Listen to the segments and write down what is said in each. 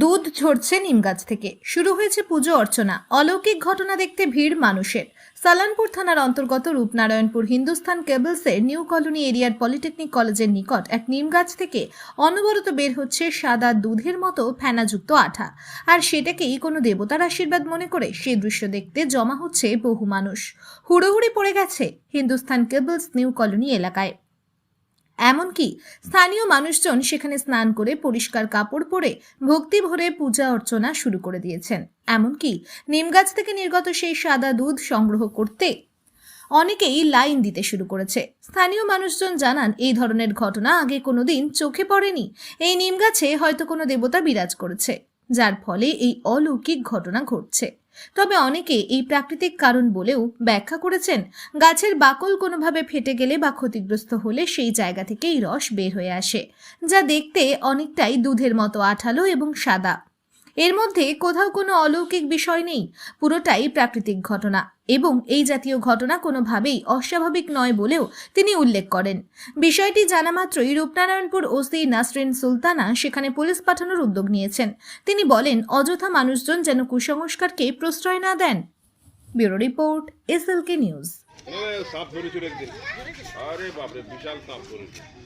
দুধ ঝরছে নিম গাছ থেকে। শুরু হয়েছে পুজো অর্চনা, অলৌকিক ঘটনা দেখতে ভিড় মানুষের। সালানপুর থানার অন্তর্গত রূপনারায়ণপুর হিন্দুস্তান কেবলসের নিউ কলোনি এরিয়ার পলিটেকনিক কলেজের নিকট এক নিম গাছ থেকে অনবরত বের হচ্ছে সাদা দুধের মতো ফেনাযুক্ত আঠা। আর সেটাকেই কোনো দেবতার আশীর্বাদ মনে করে সেই দৃশ্য দেখতে জমা হচ্ছে বহু মানুষ। হুড়োহুড়ি পড়ে গেছে হিন্দুস্তান কেবলস নিউ কলোনি এলাকায়। এমনকি স্থানীয় মানুষজন সেখানে স্নান করে পরিষ্কার কাপড় পরে ভক্তি ভরে পূজা অর্চনা শুরু করে দিয়েছেন। এমনকি নিমগাছ থেকে নির্গত সেই সাদা দুধ সংগ্রহ করতে অনেকেই লাইন দিতে শুরু করেছে। স্থানীয় মানুষজন জানান, এই ধরনের ঘটনা আগে কোনোদিন চোখে পড়েনি। এই নিমগাছে হয়তো কোনো দেবতা বিরাজ করেছে, যার ফলে এই অলৌকিক ঘটনা ঘটছে। তবে অনেকে এই প্রাকৃতিক কারণ বলেও ব্যাখ্যা করেছেন, গাছের বাকল কোনোভাবে ফেটে গেলে বা ক্ষতিগ্রস্ত হলে সেই জায়গা থেকেই রস বের হয়ে আসে, যা দেখতে অনেকটাই দুধের মতো আঠালো এবং সাদা। এর মধ্যে কোথাও কোনো অলৌকিক বিষয় নেই পুরোটাই প্রাকৃতিক ঘটনা এবং এই জাতীয় ঘটনা কোনোভাবেই অস্বাভাবিক নয় বলেও তিনি উল্লেখ করেন। বিষয়টি জানা মাত্রই রূপনারায়ণপুর ওসি নাসরিন সুলতানা সেখানে পুলিশ পাঠানোর উদ্যোগ নিয়েছেন। তিনি বলেন অযথা মানুষজন যেন কুসংস্কারকে প্রশ্রয় না দেন। Bureau report SLK news. এ, সাপ ধরেছিল একদিন। আরে বাপরে বিশাল সাপ ধরেছে।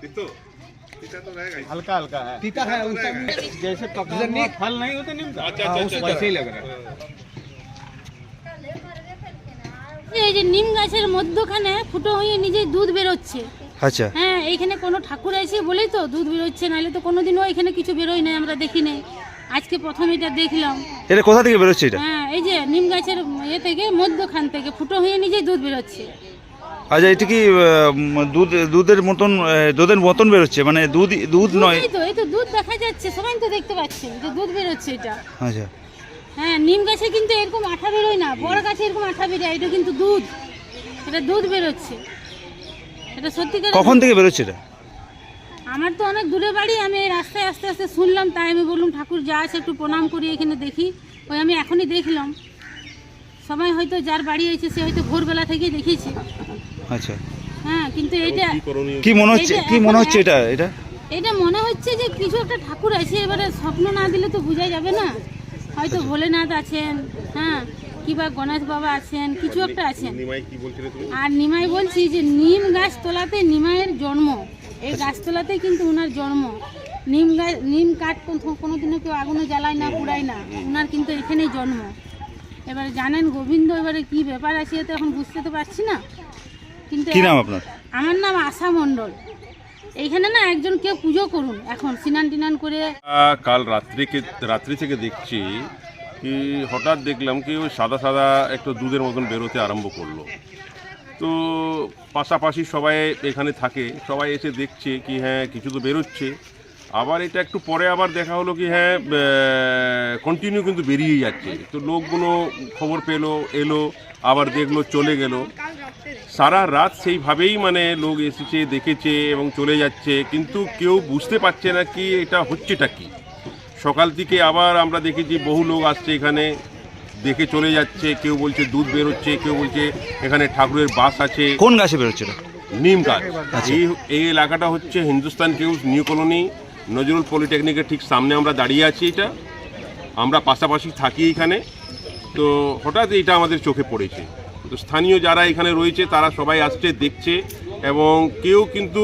তিতো তিতা তো रहेगा ही। हल्का हल्का है तीता है उसका जैसे पका हुआ फल नहीं होते नीम का अच्छा अच्छा अच्छा वैसे ही लग रहा है এই যে নিম গাছের মধ্যখানে ফুটো হয়ে নিজেই দুধ বেরোচ্ছে আচ্ছা হ্যাঁ এইখানে কোনো ঠাকুর আছে বলেই তো দুধ বেরোচ্ছে নাহলে তো কোনোদিনও এখানে কিছু বেরোয় না আমরা দেখি নাই আজকে প্রথম এটা দেখলাম এটা কোথা থেকে বেরোচ্ছে এটা হ্যাঁ এই যে নিম গাছের ইয়ে থেকে মধ্যখান থেকে ফুটো হয়ে নিজেই দুধ বেরোচ্ছে আচ্ছা এটা কি দুধ দুধের মতন দুধের মতন বেরোচ্ছে? মানে দুধ দুধ নয়। তো এই তো দুধ দেখা যাচ্ছে সবাই তো দেখতে পাচ্ছে যে দুধ বেরোচ্ছে এটা। আচ্ছা। হ্যাঁ নিম গাছে কিন্তু এরকম আঠা বেরোয় না বড় গাছে এরকম আঠা বেরোয় এটা কিন্তু দুধ। এটা দুধ বেরোচ্ছে। এটা সত্যিকার কখন থেকে বেরোচ্ছে এটা? আমার তো অনেক দূরে বাড়ি আমি এই রাস্তায় আস্তে আস্তে শুনলাম তাই আমি বললাম ঠাকুর যা আছে একটু প্রণাম করি এখানে দেখি। ওই আমি এখনই দেখলাম। সবাই হয়তো যার বাড়ি আছে সে হয়তো ভোরবেলা থেকেই দেখেছে আচ্ছা। হ্যাঁ কিন্তু এটা কি মনে হচ্ছে এই কি মনে হচ্ছে এটা? এটা? এটা মনে হচ্ছে যে কিছু একটা ঠাকুর আছে এবারে স্বপ্ন না দিলে তো বোঝা যাবে না। হয়তো ভোলেনাথ আছেন হ্যাঁ কিংবা গণেশ বাবা আছেন কিছু একটা আছেন। নিমাই কি বলছিলে তুমি? আর নিমাই বলছি যে নিম গাছ তোলাতে নিমাইয়ের জন্ম। এই গাছতলাতেই কিন্তু ওনার জন্ম। নিম গাছ নিম কাঠ কোনো- কোনোদিনও কেউ আগুনে জ্বালায় না পুড়ায় না। ওনার কিন্তু এখানেই জন্ম। এবারে জানেন গোবিন্দ এবারে কি ব্যাপার আছে তো এখন বুঝতে তো পারছি না। কিন্তু কি নাম আপনার? আমার নাম আশা মণ্ডল। এইখানে না একজন কেউ পুজো করুন এখন সিনান টিনান করে। কাল রাত্রিকে রাত্রি থেকে দেখছি কি হঠাৎ দেখলাম কি ওই সাদা সাদা একটু দুধের মতন বেরোতে আরম্ভ করল। তো পাশাপাশি সবাই এখানে থাকে সবাই এসে দেখছে কি হ্যাঁ কিছু তো বেরোচ্ছে। আবার এটা একটু পরে আবার দেখা হলো কি হ্যাঁ কন্টিনিউ কিন্তু বেরিয়ে যাচ্ছে। তো লোকগুলো খবর পেল এলো আবার দেখল চলে গেল। সারা রাত সেইভাবেই মানে লোক এসেছে দেখেছে এবং চলে যাচ্ছে কিন্তু কেউ বুঝতে পারছে না কি এটা হচ্ছেটা কি। সকাল থেকে আবার আমরা দেখেছি বহু লোক আসছে এখানে দেখে চলে যাচ্ছে কেউ বলছে দুধ বেরোচ্ছে কেউ বলছে এখানে ঠাকুরের বাস আছে। কোন গাছে বেরোচ্ছে নিম গাছ। এই এই এলাকাটা হচ্ছে হিন্দুস্তান কেউ নিউ কলোনি। নজরুল পলিটেকনিকের ঠিক সামনে আমরা দাঁড়িয়ে আছি এটা। আমরা পাশাপাশি থাকি এখানে। তো হঠাৎ এটা আমাদের চোখে পড়েছে। তো স্থানীয় যারা এখানে রয়েছে তারা সবাই আসছে দেখছে এবং কেউ কিন্তু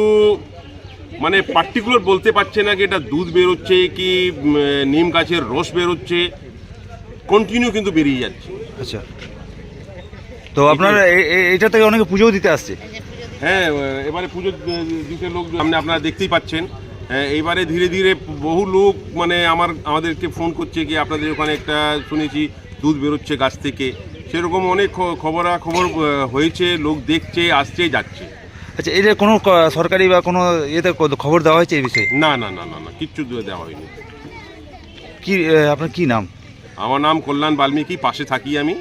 মানে পার্টিকুলার বলতে পারছে না কি এটা দুধ বেরোচ্ছে কি নিম গাছের রস বেরোচ্ছে। কন্টিনিউ কিন্তু বেরিয়ে যাচ্ছে। আচ্ছা। তো আপনারা এটা থেকে অনেকে পুজোও দিতে আসছে। হ্যাঁ এবারে পুজো দিতে লোক সামনে আপনারা দেখতেই পাচ্ছেন। এইবারে ধীরে ধীরে বহু লোক মানে আমার আমাদেরকে ফোন করছে কি আপনাদের ওখানে একটা শুনেছি দুধ বেরোচ্ছে গাছ থেকে। সেরকম অনেক খবরাখবর হয়েছে লোক দেখছে আসছে যাচ্ছে। আচ্ছা এটা কোনো সরকারি বা কোনো ইয়েতে খবর দেওয়া হয়েছে এই বিষয়ে? না না না না না কিচ্ছু দেওয়া হয়নি। কি আপনার কি নাম? আমার নাম কল্যাণ বাল্মীকি পাশে থাকি আমি।